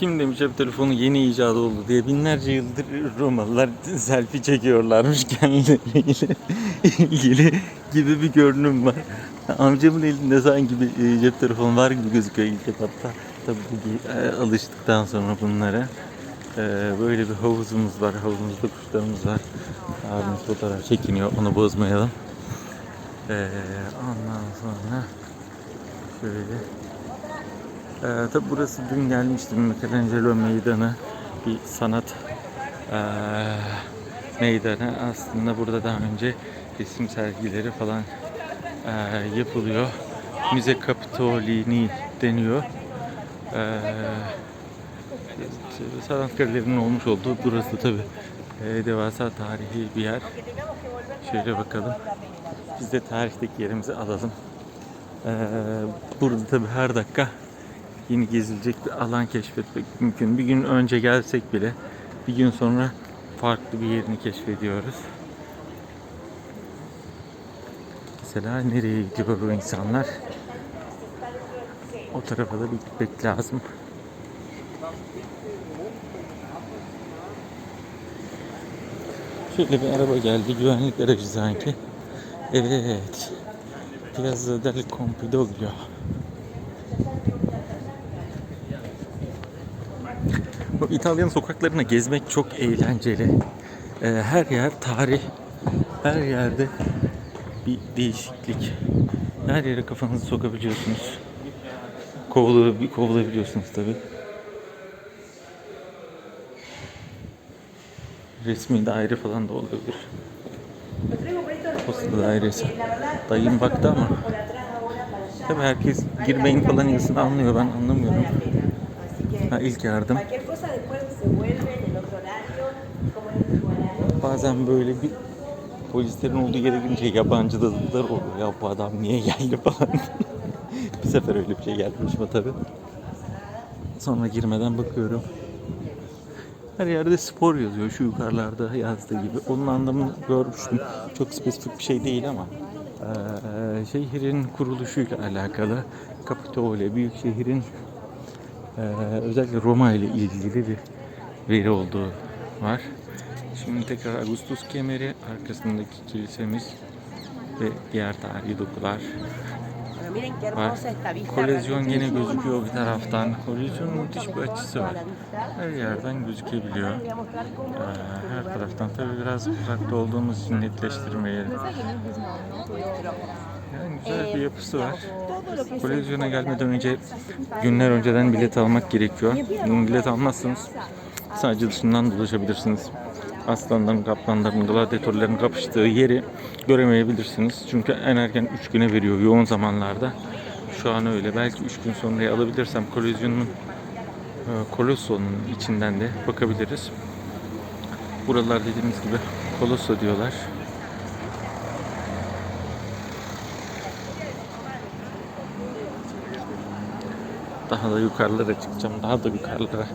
Kim demiş cep telefonu yeni icat oldu diye binlerce yıldır Romalılar selfie çekiyorlarmış kendileriyle ilgili gibi bir görünüm var. Amcamın elinde sanki bir e, cep telefonu var gibi gözüküyor ilk etapta. Tabii bu e, alıştıktan sonra bunlara. e, Böyle bir havuzumuz var. Havuzumuzda kuşlarımız var. Abimiz fotoğraf çekiniyor. Onu bozmayalım. Ondan sonra şöyle ee, tabi burası dün gelmiştim Michelangelo Meydanı. Bir sanat ee, meydanı. Aslında burada daha önce resim sergileri falan ee, yapılıyor. Müze Capitolini deniyor. Ee, sanat galerilerinin olmuş olduğu burası tabi devasa tarihi bir yer. Şöyle bakalım. Biz de tarihteki yerimizi alalım. Ee, burada tabi her dakika yeni gezilecek bir alan keşfetmek mümkün. Bir gün önce gelsek bile bir gün sonra farklı bir yerini keşfediyoruz. Mesela nereye gidiyor bu insanlar? O tarafa da bir gitmek lazım. Şöyle bir araba geldi. Güvenlik aracı sanki. Evet. Piazza del Campidoglio. Bu İtalyan sokaklarına gezmek çok eğlenceli. Ee, her yer tarih, her yerde bir değişiklik. Her yere kafanızı sokabiliyorsunuz. Kovulu, kovulabiliyorsunuz tabi. Resmi daire falan da olabilir. Posta dairesi. Dayım baktı ama. Tabi herkes girmeyin falan yazısını anlıyor. Ben anlamıyorum. Ha, ilk yardım. Bazen böyle bir polislerin olduğu yere girince yabancı dadılar oluyor. Ya bu adam niye geldi falan. bir sefer öyle bir şey geldi başıma tabii. Sonra girmeden bakıyorum. Her yerde spor yazıyor şu yukarılarda yazdığı gibi. Onun anlamını görmüştüm. Çok spesifik bir şey değil ama eee, şehrin kuruluşuyla alakalı Kapitole, büyük şehrin eee, özellikle Roma ile ilgili bir veri olduğu var. Şimdi tekrar Augustus kemeri, arkasındaki kilisemiz ve diğer tarihi dokular var. Kolezyon gene gözüküyor bir taraftan. Kolezyonun müthiş bir açısı var. Her yerden gözükebiliyor. Ee, her taraftan tabii biraz uzakta olduğumuz için netleştirmeyelim. Yani güzel bir yapısı var. Kolezyona gelmeden önce günler önceden bilet almak gerekiyor. Bilet almazsanız sadece dışından dolaşabilirsiniz. Aslanların, kaplanların, gladyatörlerin kapıştığı yeri göremeyebilirsiniz. Çünkü en erken 3 güne veriyor yoğun zamanlarda. Şu an öyle. Belki 3 gün sonraya alabilirsem kolezyonun e, Kolosso'nun içinden de bakabiliriz. Buralar dediğimiz gibi Kolosso diyorlar. Daha da yukarılara çıkacağım. Daha da yukarılara.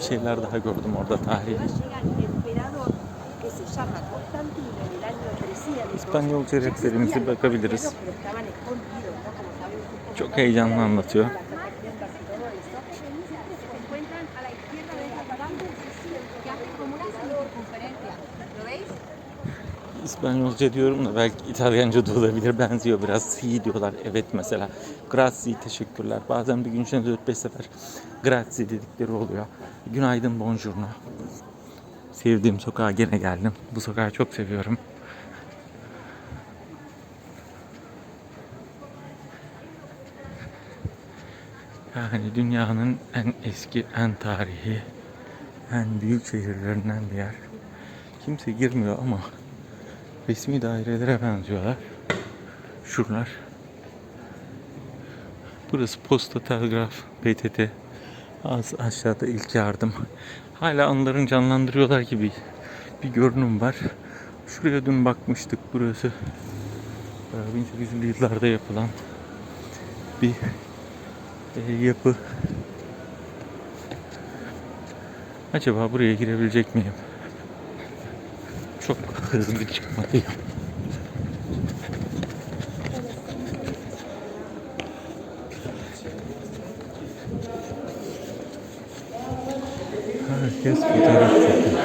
Şeyler daha gördüm orada tarihi. İspanyolca rehberimizi bakabiliriz. Çok heyecanlı anlatıyor. İspanyolca diyorum da belki İtalyanca da olabilir. Benziyor biraz. Si diyorlar. Evet mesela. Grazie, teşekkürler. Bazen bir gün içinde 4-5 sefer grazie dedikleri oluyor. Günaydın, bonjourno. Sevdiğim sokağa gene geldim. Bu sokağı çok seviyorum. Yani dünyanın en eski, en tarihi, en büyük şehirlerinden bir yer. Kimse girmiyor ama resmi dairelere benziyorlar. Şuralar. Burası posta, telgraf, PTT. Az aşağıda ilk yardım. Hala anılarını canlandırıyorlar gibi bir görünüm var. Şuraya dün bakmıştık. Burası e, 1800'lü yıllarda yapılan bir e, yapı. Acaba buraya girebilecek miyim? Çok hızlı çıkmalıyım. Herkes fotoğraf çekiyor.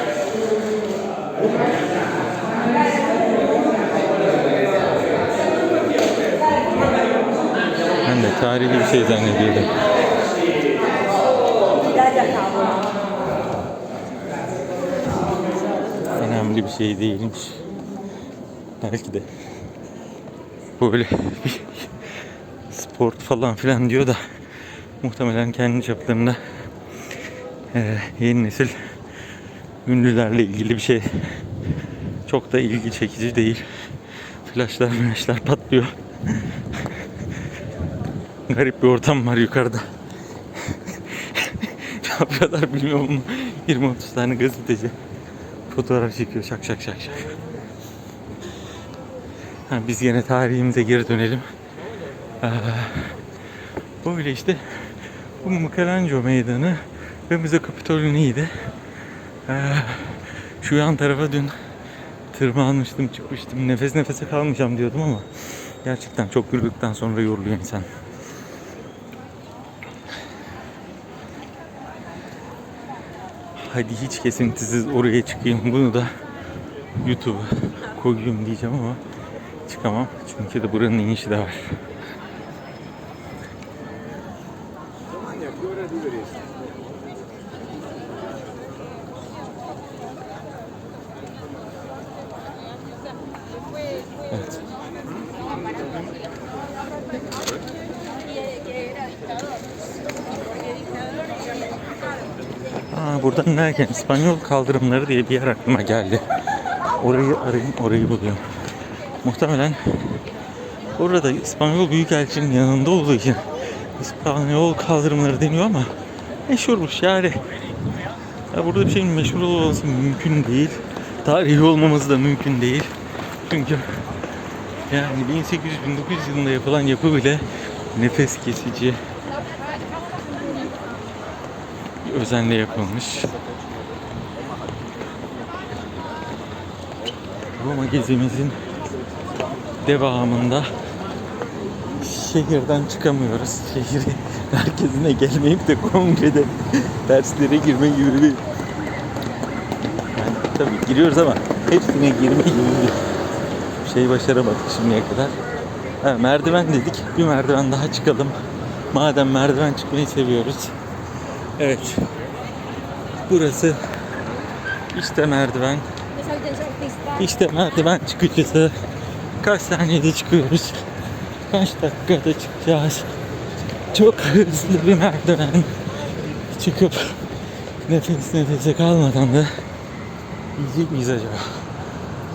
Ben de tarihi bir şey zannediyordum. Önemli bir şey değilmiş. Belki de böyle bir sport falan filan diyor da muhtemelen kendi çaplarında eee, yeni nesil ünlülerle ilgili bir şey çok da ilgi çekici değil. Flaşlar flaşlar patlıyor. Garip bir ortam var yukarıda. ne yapıyorlar bilmiyorum ama 20-30 tane gazeteci fotoğraf çekiyor şak şak şak şak. Ha, biz yine tarihimize geri dönelim. Ee, böyle işte bu Michelangelo meydanı ve Müze Kapitolü neydi? Ee, şu yan tarafa dün tırmanmıştım çıkmıştım nefes nefese kalmayacağım diyordum ama gerçekten çok yürüdükten sonra yoruluyor insan. Hadi hiç kesintisiz oraya çıkayım bunu da YouTube'a koyayım diyeceğim ama çıkamam çünkü de buranın inişi de var. Buradan inerken İspanyol kaldırımları diye bir yer aklıma geldi. Orayı arayayım, orayı buluyorum. Muhtemelen orada İspanyol Büyükelçinin yanında olduğu için İspanyol kaldırımları deniyor ama meşhurmuş yani. Ya burada bir şeyin meşhur olması mümkün değil. Tarihi olmaması da mümkün değil. Çünkü yani 1800-1900 yılında yapılan yapı bile nefes kesici bir özenle yapılmış. Roma gezimizin devamında şehirden çıkamıyoruz. Şehir merkezine gelmeyip de kongrede derslere girme gibi bir yani tabii giriyoruz ama hepsine girme gibi bir şey başaramadık şimdiye kadar. Ha, merdiven dedik. Bir merdiven daha çıkalım. Madem merdiven çıkmayı seviyoruz. Evet. Burası işte merdiven. İşte merdiven çıkıcısı. Kaç saniyede çıkıyoruz? Kaç dakikada çıkacağız? Çok hızlı bir merdiven. Çıkıp nefes nefese kalmadan da yiyecek miyiz acaba?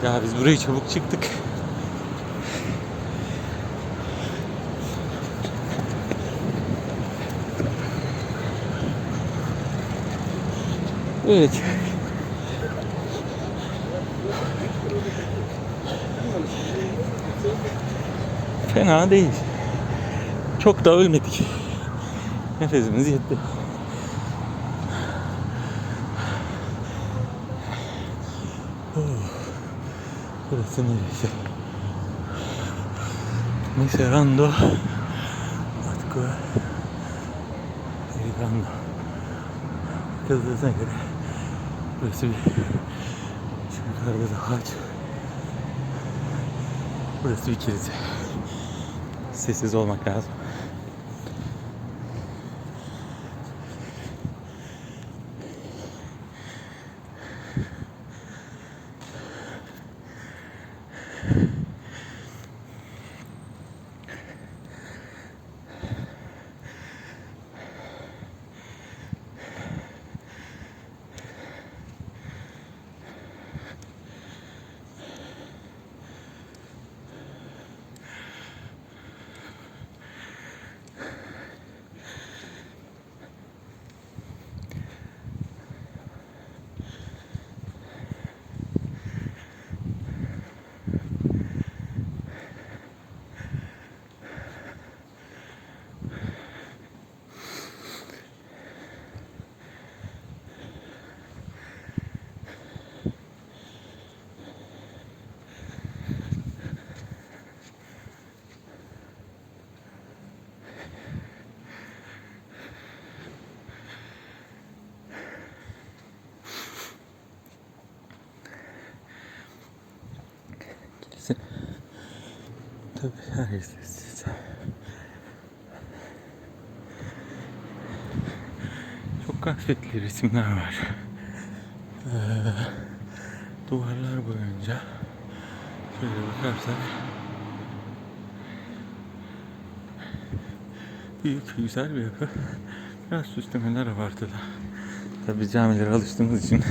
Ya biz burayı çabuk çıktık. Evet. Fena değil. Çok da ölmedik. Nefesimiz yetti. Oh. Burası neresi? Miserando Atko Erigando Kıldığına göre Burası şu yukarıda da ağaç. Burası bir kilise. Sessiz olmak lazım. you sessiz. Çok kasvetli resimler var. Ee, duvarlar boyunca şöyle bakarsak büyük güzel bir yapı. Biraz süslemeler abartılı. Tabii camilere alıştığımız için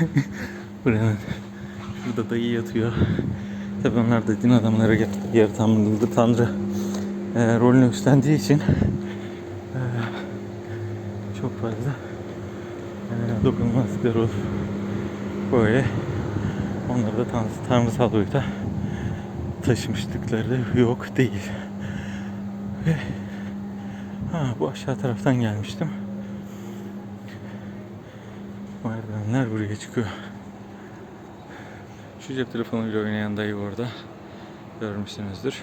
buranın şurada dayı yatıyor. Tabii onlar da din adamları yer tanrı, e, rolünü üstlendiği için e, çok fazla e, dokunulmazlıkları olur. Böyle onları da tanrı, tanrısal boyuta taşımışlıkları yok değil. Ve ha, bu aşağı taraftan gelmiştim. Merdivenler buraya çıkıyor. Şu cep telefonuyla oynayan dayı orada. Görmüşsünüzdür.